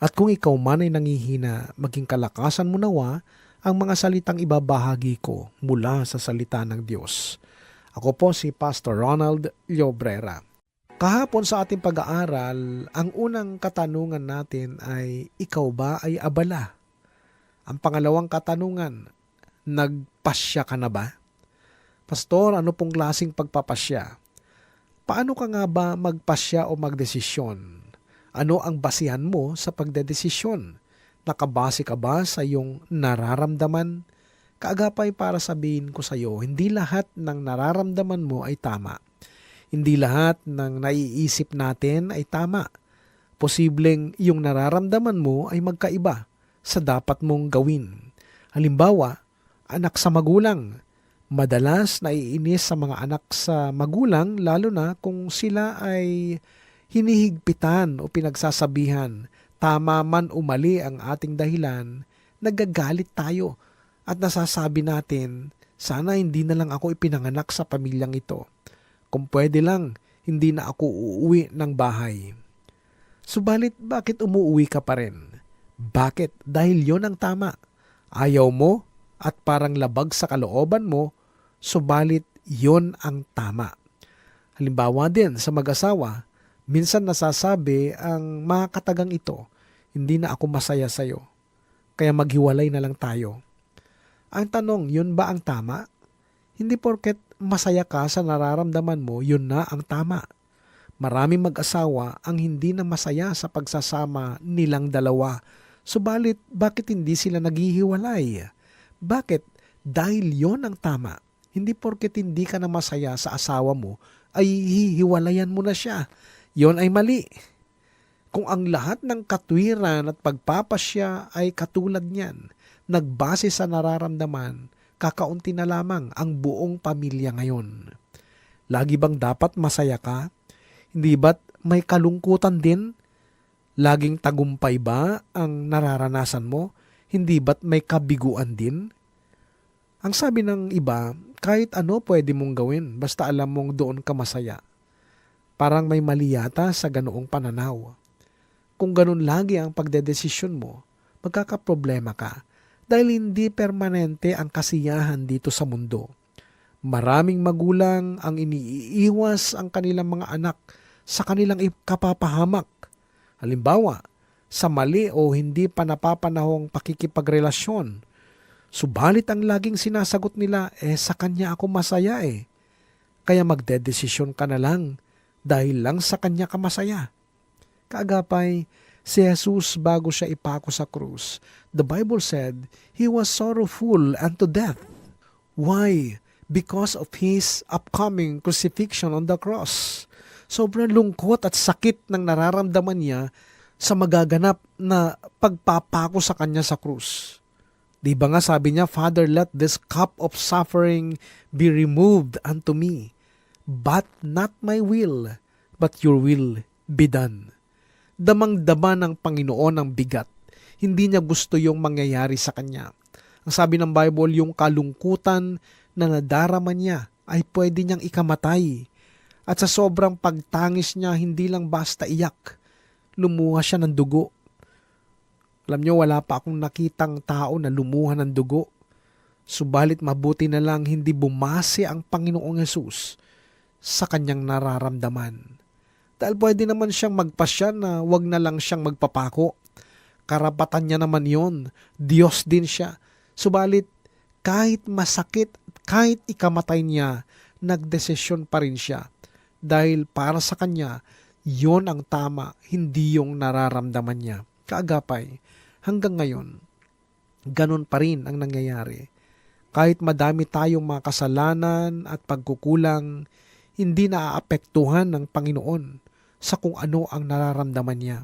At kung ikaw man ay nangihina, maging kalakasan mo nawa ang mga salitang ibabahagi ko mula sa salita ng Diyos. Ako po si Pastor Ronald Llobrera. Kahapon sa ating pag-aaral, ang unang katanungan natin ay, ikaw ba ay abala? Ang pangalawang katanungan, nagpasya ka na ba? Pastor, ano pong klaseng pagpapasya? Paano ka nga ba magpasya o magdesisyon? Ano ang basihan mo sa pagdedesisyon? Nakabase ka ba sa iyong nararamdaman? Kaagapay para sabihin ko sa iyo, hindi lahat ng nararamdaman mo ay tama. Hindi lahat ng naiisip natin ay tama. Posibleng yung nararamdaman mo ay magkaiba sa dapat mong gawin. Halimbawa, anak sa magulang, madalas naiinis sa mga anak sa magulang lalo na kung sila ay hinihigpitan o pinagsasabihan. Tama man o mali ang ating dahilan, nagagalit tayo at nasasabi natin, sana hindi na lang ako ipinanganak sa pamilyang ito. Kung pwede lang, hindi na ako uuwi ng bahay. Subalit, bakit umuwi ka pa rin? Bakit? Dahil yon ang tama. Ayaw mo at parang labag sa kalooban mo subalit yon ang tama. Halimbawa din sa mag-asawa, minsan nasasabi ang mga katagang ito, hindi na ako masaya sa'yo, kaya maghiwalay na lang tayo. Ang tanong, yun ba ang tama? Hindi porket masaya ka sa nararamdaman mo, yun na ang tama. Maraming mag-asawa ang hindi na masaya sa pagsasama nilang dalawa. Subalit, bakit hindi sila naghihiwalay? Bakit? Dahil yon ang tama. Hindi porket hindi ka na masaya sa asawa mo, ay hihiwalayan mo na siya. Yon ay mali. Kung ang lahat ng katwiran at pagpapasya ay katulad niyan, nagbase sa nararamdaman, kakaunti na lamang ang buong pamilya ngayon. Lagi bang dapat masaya ka? Hindi ba't may kalungkutan din? Laging tagumpay ba ang nararanasan mo? Hindi ba't may kabiguan din? Ang sabi ng iba, kahit ano pwede mong gawin basta alam mong doon ka masaya. Parang may mali yata sa ganoong pananaw. Kung ganun lagi ang pagdedesisyon mo, magkakaproblema ka dahil hindi permanente ang kasiyahan dito sa mundo. Maraming magulang ang iniiwas ang kanilang mga anak sa kanilang kapapahamak. Halimbawa, sa mali o hindi pa napapanahong pakikipagrelasyon Subalit ang laging sinasagot nila, eh sa kanya ako masaya eh. Kaya magdedesisyon ka na lang dahil lang sa kanya ka masaya. Kaagapay, si Jesus bago siya ipako sa krus, the Bible said, He was sorrowful unto death. Why? Because of His upcoming crucifixion on the cross. Sobrang lungkot at sakit ng nararamdaman niya sa magaganap na pagpapako sa kanya sa krus. Di ba nga sabi niya, Father, let this cup of suffering be removed unto me. But not my will, but your will be done. Damang-dama ng Panginoon ang bigat. Hindi niya gusto yung mangyayari sa kanya. Ang sabi ng Bible, yung kalungkutan na nadarama niya ay pwede niyang ikamatay. At sa sobrang pagtangis niya, hindi lang basta iyak. Lumuha siya ng dugo alam nyo, wala pa akong nakitang tao na lumuha ng dugo. Subalit mabuti na lang hindi bumase ang Panginoong Yesus sa kanyang nararamdaman. Dahil pwede naman siyang magpasya na wag na lang siyang magpapako. Karapatan niya naman yon. Diyos din siya. Subalit, kahit masakit, kahit ikamatay niya, nagdesisyon pa rin siya. Dahil para sa kanya, yon ang tama, hindi yung nararamdaman niya. Kaagapay, hanggang ngayon, ganun pa rin ang nangyayari. Kahit madami tayong mga kasalanan at pagkukulang, hindi naaapektuhan ng Panginoon sa kung ano ang nararamdaman niya.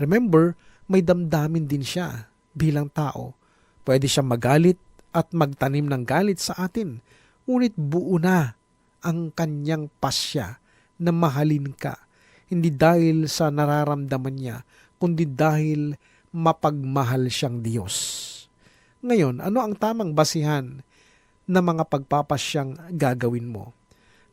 Remember, may damdamin din siya bilang tao. Pwede siyang magalit at magtanim ng galit sa atin. Ngunit buo na ang kanyang pasya na mahalin ka. Hindi dahil sa nararamdaman niya, kundi dahil mapagmahal siyang Diyos. Ngayon, ano ang tamang basihan na mga pagpapasyang gagawin mo?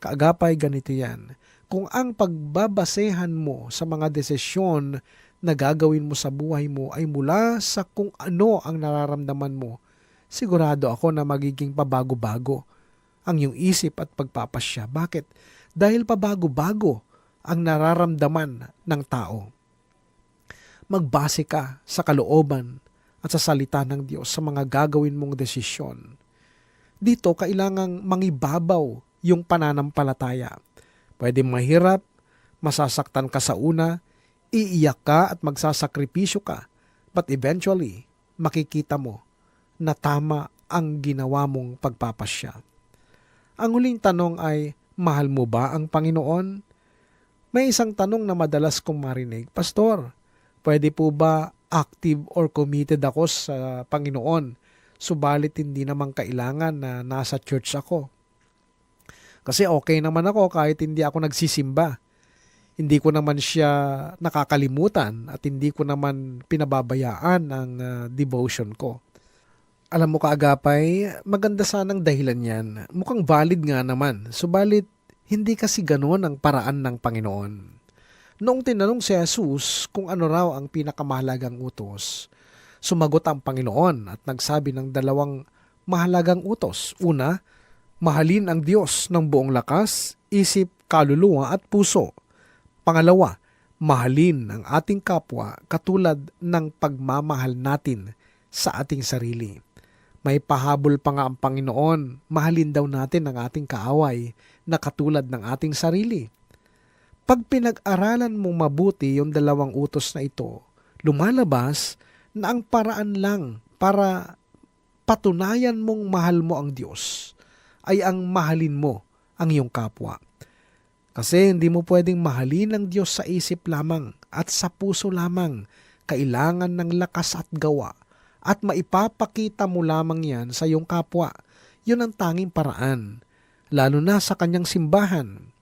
Kaagapay ganito yan. Kung ang pagbabasehan mo sa mga desisyon na gagawin mo sa buhay mo ay mula sa kung ano ang nararamdaman mo, sigurado ako na magiging pabago-bago ang iyong isip at pagpapasya. Bakit? Dahil pabago-bago ang nararamdaman ng tao. Magbase ka sa kalooban at sa salita ng Diyos sa mga gagawin mong desisyon. Dito, kailangang mangibabaw yung pananampalataya. Pwede mahirap, masasaktan ka sa una, iiyak ka at magsasakripisyo ka, but eventually, makikita mo na tama ang ginawa mong pagpapasya. Ang huling tanong ay, mahal mo ba ang Panginoon? May isang tanong na madalas kong marinig, Pastor, pwede po ba active or committed ako sa Panginoon, subalit hindi naman kailangan na nasa church ako? Kasi okay naman ako kahit hindi ako nagsisimba. Hindi ko naman siya nakakalimutan at hindi ko naman pinababayaan ang ah, devotion ko. Alam mo kaagapay, maganda sanang dahilan yan. Mukhang valid nga naman. Subalit, hindi kasi ganoon ang paraan ng Panginoon. Noong tinanong si Jesus kung ano raw ang pinakamahalagang utos, sumagot ang Panginoon at nagsabi ng dalawang mahalagang utos. Una, mahalin ang Diyos ng buong lakas, isip, kaluluwa at puso. Pangalawa, mahalin ang ating kapwa katulad ng pagmamahal natin sa ating sarili. May pahabol pa nga ang Panginoon, mahalin daw natin ang ating kaaway na katulad ng ating sarili. Pag pinag-aralan mong mabuti yung dalawang utos na ito, lumalabas na ang paraan lang para patunayan mong mahal mo ang Diyos ay ang mahalin mo ang iyong kapwa. Kasi hindi mo pwedeng mahalin ang Diyos sa isip lamang at sa puso lamang. Kailangan ng lakas at gawa at maipapakita mo lamang yan sa iyong kapwa. Yun ang tanging paraan, lalo na sa kanyang simbahan.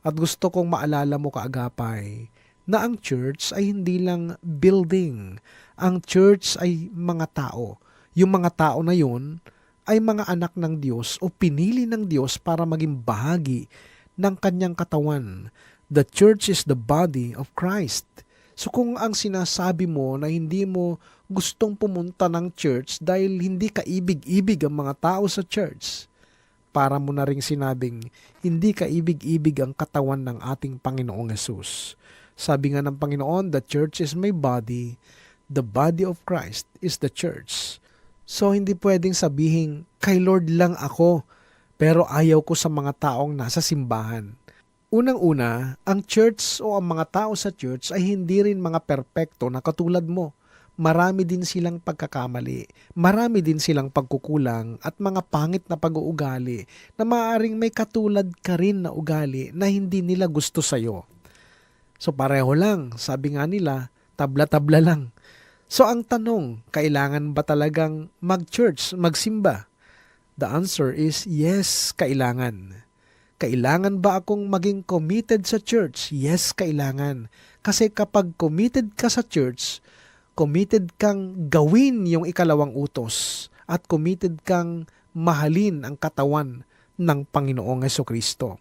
At gusto kong maalala mo kaagapay na ang church ay hindi lang building. Ang church ay mga tao. Yung mga tao na yun ay mga anak ng Diyos o pinili ng Diyos para maging bahagi ng kanyang katawan. The church is the body of Christ. So kung ang sinasabi mo na hindi mo gustong pumunta ng church dahil hindi ka ibig-ibig ang mga tao sa church, para mo na ring sinabing hindi ka ibig-ibig ang katawan ng ating Panginoong Yesus. Sabi nga ng Panginoon, the church is my body, the body of Christ is the church. So hindi pwedeng sabihin, kay Lord lang ako, pero ayaw ko sa mga taong nasa simbahan. Unang-una, ang church o ang mga tao sa church ay hindi rin mga perpekto na katulad mo. Marami din silang pagkakamali, marami din silang pagkukulang at mga pangit na pag-uugali na maaaring may katulad ka rin na ugali na hindi nila gusto sa'yo. So pareho lang, sabi nga nila, tabla-tabla lang. So ang tanong, kailangan ba talagang mag-church, magsimba? The answer is yes, kailangan. Kailangan ba akong maging committed sa church? Yes, kailangan. Kasi kapag committed ka sa church, committed kang gawin yung ikalawang utos at committed kang mahalin ang katawan ng Panginoong Heso Kristo.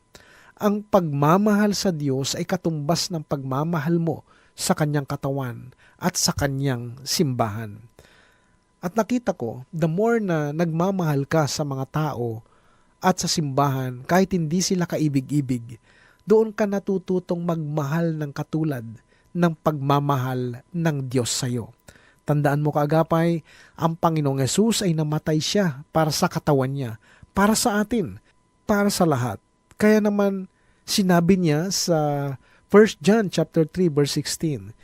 Ang pagmamahal sa Diyos ay katumbas ng pagmamahal mo sa kanyang katawan at sa kanyang simbahan. At nakita ko, the more na nagmamahal ka sa mga tao at sa simbahan, kahit hindi sila kaibig-ibig, doon ka natututong magmahal ng katulad ng pagmamahal ng Diyos sa iyo. Tandaan mo kaagapay, ang Panginoong Yesus ay namatay siya para sa katawan niya, para sa atin, para sa lahat. Kaya naman sinabi niya sa 1 John chapter 3 verse 16,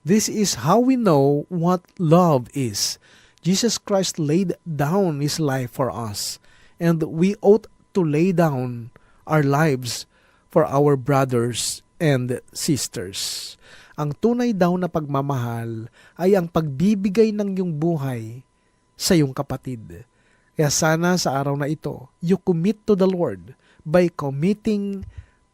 This is how we know what love is. Jesus Christ laid down his life for us, and we ought to lay down our lives for our brothers and sisters. Ang tunay daw na pagmamahal ay ang pagbibigay ng iyong buhay sa iyong kapatid. Kaya sana sa araw na ito, you commit to the Lord by committing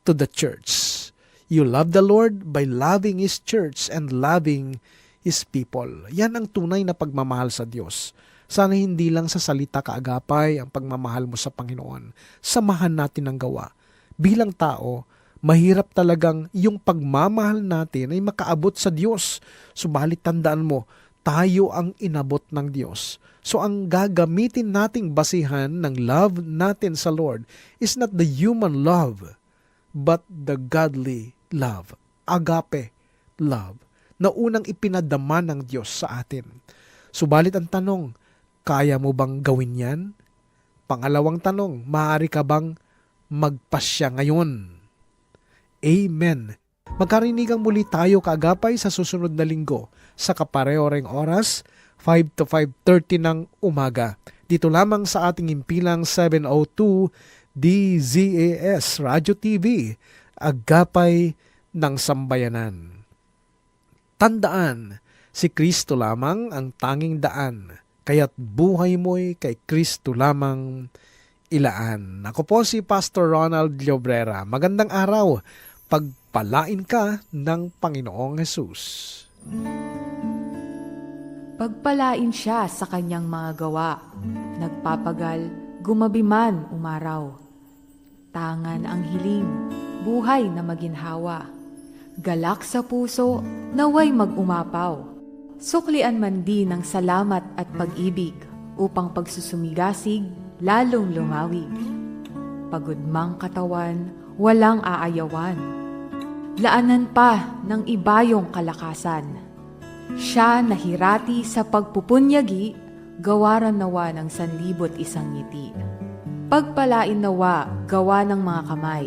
to the church. You love the Lord by loving His church and loving His people. Yan ang tunay na pagmamahal sa Diyos. Sana hindi lang sa salita kaagapay ang pagmamahal mo sa Panginoon. Samahan natin ang gawa. Bilang tao, mahirap talagang yung pagmamahal natin ay makaabot sa Diyos. Subalit tandaan mo, tayo ang inabot ng Diyos. So ang gagamitin nating basihan ng love natin sa Lord is not the human love, but the godly love. Agape love na unang ipinadama ng Diyos sa atin. Subalit ang tanong, kaya mo bang gawin yan? Pangalawang tanong, maaari ka bang magpasya ngayon? Amen. Magkarinigang muli tayo kaagapay sa susunod na linggo sa kapareho-reng oras, 5 to 5.30 ng umaga. Dito lamang sa ating impilang 702 DZAS Radio TV, Agapay ng Sambayanan. Tandaan, si Kristo lamang ang tanging daan, kaya't buhay mo'y kay Kristo lamang ilaan. Ako po si Pastor Ronald Llobrera. Magandang araw. Pagpalain ka ng Panginoong Hesus. Pagpalain siya sa kanyang mga gawa. Nagpapagal, gumabi man umaraw. Tangan ang hiling, buhay na maginhawa. Galak sa puso, naway mag-umapaw. Suklian man din ng salamat at pag-ibig upang pagsusumigasig lalong lumawig. Pagod mang katawan, walang aayawan. Laanan pa ng ibayong kalakasan. Siya nahirati sa pagpupunyagi, gawaran nawa ng sanlibot isang ngiti. Pagpalain nawa, gawa ng mga kamay,